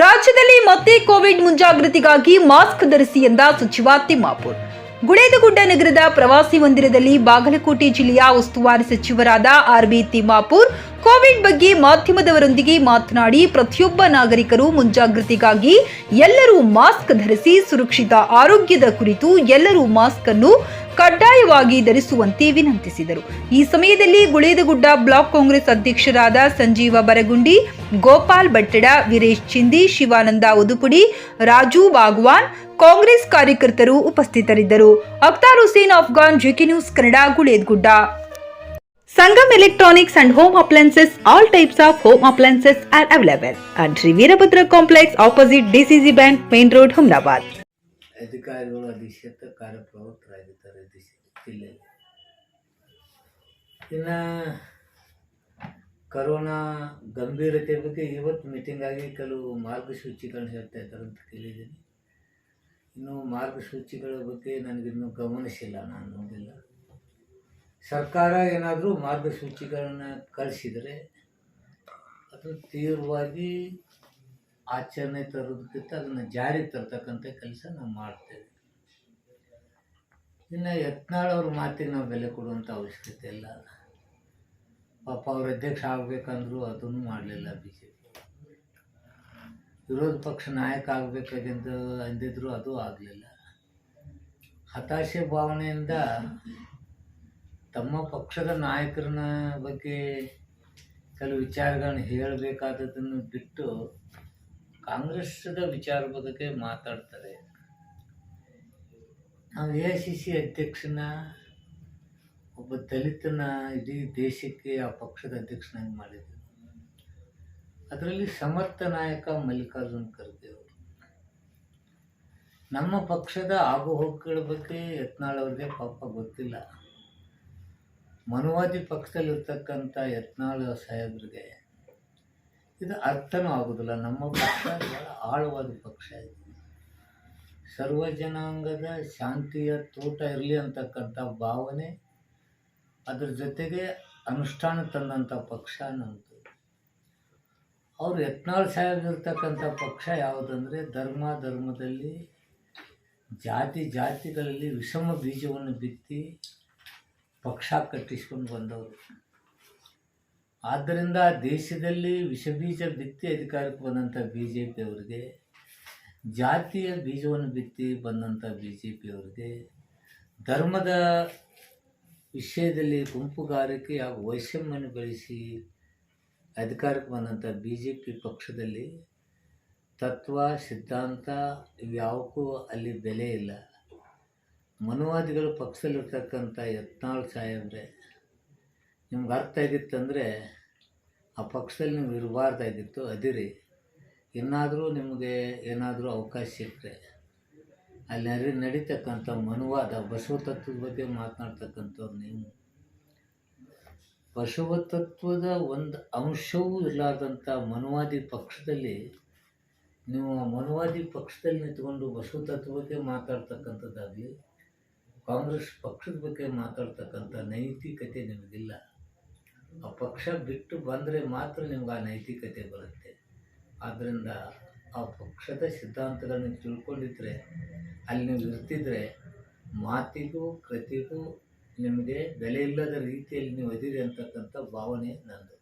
ರಾಜ್ಯದಲ್ಲಿ ಮತ್ತೆ Covid ಮುಂಜಾಗೃತಿಗಾಗಿ mask ಧರಿಸಿ ಎಂದ ಸಚಿವ ತಿಮ್ಮಾಪುರ್. ಗುಡೇದಗುಡ್ಡ ನಗರದ ಪ್ರವಾಸಿ ಮಂದಿರದಲ್ಲಿ ಬಾಗಲಕೋಟೆ ಜಿಲ್ಲೆಯ ಉಸ್ತುವಾರಿ ಸಚಿವರಾದ ಆರ್ಬಿ ತಿಮ್ಮಾಪುರ್ ಕೋವಿಡ್ ಬಗ್ಗೆ ಮಾಧ್ಯಮದವರೊಂದಿಗೆ ಮಾತನಾಡಿ ಪ್ರತಿಯೊಬ್ಬ ನಾಗರಿಕರು ಮುಂಜಾಗೃತಿಗಾಗಿ ಎಲ್ಲರೂ ಮಾಸ್ಕ್ ಧರಿಸಿ ಸುರಕ್ಷಿತ ಆರೋಗ್ಯದ ಕುರಿತು ಎಲ್ಲರೂ ಮಾಸ್ಕ್ ಅನ್ನು ಕಡ್ಡಾಯವಾಗಿ ಧರಿಸುವಂತೆ ವಿನಂತಿಸಿದರು. ಈ ಸಮಯದಲ್ಲಿ ಗುಳೇದಗುಡ್ಡ ಬ್ಲಾಕ್ ಕಾಂಗ್ರೆಸ್ ಅಧ್ಯಕ್ಷರಾದ ಸಂಜೀವ ಬರಗುಂಡಿ, ಗೋಪಾಲ್ ಬಟ್ಟಡ ವೀರೇಶ್ ಚಿಂದಿ, ಶಿವಾನಂದ ಉದುಪುಡಿ ರಾಜು ವಾಗ್ವಾನ್, ಕಾಂಗ್ರೆಸ್ ಕಾರ್ಯಕರ್ತರು ಉಪಸ್ಥಿತರಿದ್ದರು. Akhtar Hussain, Afghan, JK news Kannada, Guledagudda. Sangam electronics and home appliances, all types of home appliances are available. And Shri Veerabhadra complex opposite DCC bank main road, Ahmedabad. ಅಧಿಕಾರಿಗಳು ಅಧಿಕ್ಷತ ಕಾರ್ಯಪ್ರವೃತ್ತರಾಗಿದ್ದಾರೆ ದಿಶ ಜಿಲ್ಲೆಯಲ್ಲಿ. ಇನ್ನು ಕರೋನಾ ಗಂಭೀರತೆ ಬಗ್ಗೆ ಇವತ್ತು ಮೀಟಿಂಗ್ ಆಗಿ ಕೆಲವು ಮಾರ್ಗಸೂಚಿಗಳನ್ನ ಹೇಳ್ತಾ ಇದ್ದಾರೆ ಅಂತ ಕೇಳಿದ್ದೀನಿ. ಇನ್ನು ಮಾರ್ಗಸೂಚಿಗಳ ಬಗ್ಗೆ ನನಗಿನ್ನೂ ಗಮನಿಸಿಲ್ಲ, ನಾನು ನೋಡಿಲ್ಲ. ಸರ್ಕಾರ ಏನಾದರೂ ಮಾರ್ಗಸೂಚಿಗಳನ್ನ ಕಳಿಸಿದರೆ ಅದು ತೀವ್ರವಾಗಿ ಆಚರಣೆ ತರೋದಕ್ಕಿಂತ ಅದನ್ನು ಜಾರಿಗೆ ತರ್ತಕ್ಕಂಥ ಕೆಲಸ ನಾವು ಮಾಡ್ತೇವೆ. ಇನ್ನು ಯತ್ನಾಳ್ ಅವ್ರ ಮಾತಿಗೆ ನಾವು ಬೆಲೆ ಕೊಡುವಂಥ ಅವಶ್ಯಕತೆ ಇಲ್ಲ ಪಾಪ ಅವ್ರ ಅಧ್ಯಕ್ಷ ಆಗಬೇಕಂದ್ರೂ ಅದನ್ನು ಮಾಡಲಿಲ್ಲ ಬಿ ಜೆ ಪಿ ವಿರೋಧ ಪಕ್ಷ ನಾಯಕ ಆಗಬೇಕಾಗಿಂದ ಅಂದಿದ್ರು ಅದು ಆಗಲಿಲ್ಲ. ಹತಾಶೆ ಭಾವನೆಯಿಂದ ತಮ್ಮ ಪಕ್ಷದ ನಾಯಕರನ್ನ ಬಗ್ಗೆ ಕೆಲವು ವಿಚಾರಗಳನ್ನ ಹೇಳಬೇಕಾದದನ್ನು ಬಿಟ್ಟು ಕಾಂಗ್ರೆಸ್ದ ವಿಚಾರ ಬಗ್ಗೆ ಮಾತಾಡ್ತಾರೆ. ನಾವು ಎ ಸಿ ಸಿ ಅಧ್ಯಕ್ಷನ, ಒಬ್ಬ ದಲಿತನ ಇಡೀ ದೇಶಕ್ಕೆ ಆ ಪಕ್ಷದ ಅಧ್ಯಕ್ಷನಾಗಿ ಮಾಡಿದ್ರು. ಅದರಲ್ಲಿ ಸಮರ್ಥ ನಾಯಕ ಮಲ್ಲಿಕಾರ್ಜುನ್ ಖರ್ಗೆ ನಮ್ಮ ಪಕ್ಷದ ಆಗುಹೋಗುಗಳ ಬಗ್ಗೆ ಯತ್ನಾಳ್ ಅವ್ರಿಗೆ ಪಾಪ ಗೊತ್ತಿಲ್ಲ. ಮನುವಾದಿ ಪಕ್ಷದಲ್ಲಿರ್ತಕ್ಕಂಥ ಯತ್ನಾಳ್ ಸಾಹೇಬ್ರಿಗೆ ಇದು ಅರ್ಥನೂ ಆಗೋದಿಲ್ಲ. ನಮ್ಮ ಪಕ್ಷ ಬಹಳ ಆಳವಾದ ಪಕ್ಷ ಇದು. ಸರ್ವ ಜನಾಂಗದ ಶಾಂತಿಯ ತೋಟ ಇರಲಿ ಅಂತಕ್ಕಂಥ ಭಾವನೆ, ಅದರ ಜೊತೆಗೆ ಅನುಷ್ಠಾನ ತಂದಂಥ ಪಕ್ಷ ನಮ್ಮದು ಅವರು ಯತ್ನಾಳ್ ಸಾಹೇಬ್ ಇರ್ತಕ್ಕಂಥ ಪಕ್ಷ ಯಾವುದಂದರೆ ಧರ್ಮ, ಧರ್ಮದಲ್ಲಿ ಜಾತಿ, ಜಾತಿಗಳಲ್ಲಿ ವಿಷಮ ಬೀಜವನ್ನು ಬಿತ್ತಿ ಪಕ್ಷ ಕಟ್ಟಿಸ್ಕೊಂಡು ಬಂದವರು. ಆದ್ದರಿಂದ ದೇಶದಲ್ಲಿ ವಿಷಬೀಜ ಬಿತ್ತಿ ಅಧಿಕಾರಕ್ಕೆ ಬಂದಂಥ ಬಿ ಜೆ ಪಿಯವರಿಗೆ ಜಾತಿಯ ಬೀಜವನ್ನು ಬಿತ್ತಿ ಬಂದಂಥ ಬಿ ಜೆ ಪಿಯವರಿಗೆ ಧರ್ಮದ ವಿಷಯದಲ್ಲಿ ಗುಂಪುಗಾರಿಕೆ ಹಾಗೂ ವೈಷಮ್ಯವನ್ನು ಬೆಳೆಸಿ ಅಧಿಕಾರಕ್ಕೆ ಬಂದಂಥ ಬಿ ಜೆ ಪಿ ಪಕ್ಷದಲ್ಲಿ ತತ್ವ, ಸಿದ್ಧಾಂತ ಇವ್ಯಾವಕ್ಕೂ ಅಲ್ಲಿ ಬೆಲೆ ಇಲ್ಲ. ಮನುವಾದಿಗಳು ಪಕ್ಷದಲ್ಲಿರ್ತಕ್ಕಂಥ ಯತ್ನಾಳ್ ಸಾಹೇಬ್ರೆ ನಿಮ್ಗೆ ಅರ್ಥ ಆಗಿತ್ತಂದರೆ ಆ ಪಕ್ಷದಲ್ಲಿ ನೀವು ಇರಬಾರ್ದಾಗಿತ್ತು ಅದಿರಿ. ಇನ್ನಾದರೂ ನಿಮಗೆ ಏನಾದರೂ ಅವಕಾಶ ಸಿಕ್ಕರೆ ಅಲ್ಲಿ ನರಿ, ನಡೀತಕ್ಕಂಥ ಮನುವಾದ ಬಸವ ತತ್ವದ ಬಗ್ಗೆ ಮಾತನಾಡ್ತಕ್ಕಂಥವ್ರು ನೀವು. ಬಸವ ತತ್ವದ ಒಂದು ಅಂಶವೂ ಇರಲಾರ್ದಂಥ ಮನುವಾದಿ ಪಕ್ಷದಲ್ಲಿ, ನೀವು ಆ ಮನುವಾದಿ ಪಕ್ಷದಲ್ಲಿ ನಿಂತ್ಕೊಂಡು ಬಸವ ತತ್ವ ಬಗ್ಗೆ ಮಾತಾಡ್ತಕ್ಕಂಥದ್ದಾಗಲಿ, ಕಾಂಗ್ರೆಸ್ ಪಕ್ಷದ ಬಗ್ಗೆ ಮಾತಾಡ್ತಕ್ಕಂಥ ನೈತಿಕತೆ ನಿಮಗಿಲ್ಲ. ಆ ಪಕ್ಷ ಬಿಟ್ಟು ಬಂದರೆ ಮಾತ್ರ ನಿಮ್ಗೆ ಆ ನೈತಿಕತೆ ಬರುತ್ತೆ. ಆದ್ದರಿಂದ ಆ ಪಕ್ಷದ ಸಿದ್ಧಾಂತಗಳನ್ನ ತಿಳ್ಕೊಂಡಿದ್ರೆ, ಅಲ್ಲಿ ನೀವು ಇರ್ತಿದ್ರೆ ಮಾತಿಗೂ ಕೃತಿಗೂ ನಿಮಗೆ ಬೆಲೆ ಇಲ್ಲದ ರೀತಿಯಲ್ಲಿ ನೀವು ಅದಿರಿ ಅಂತಕ್ಕಂಥ ಭಾವನೆ ನಂದು.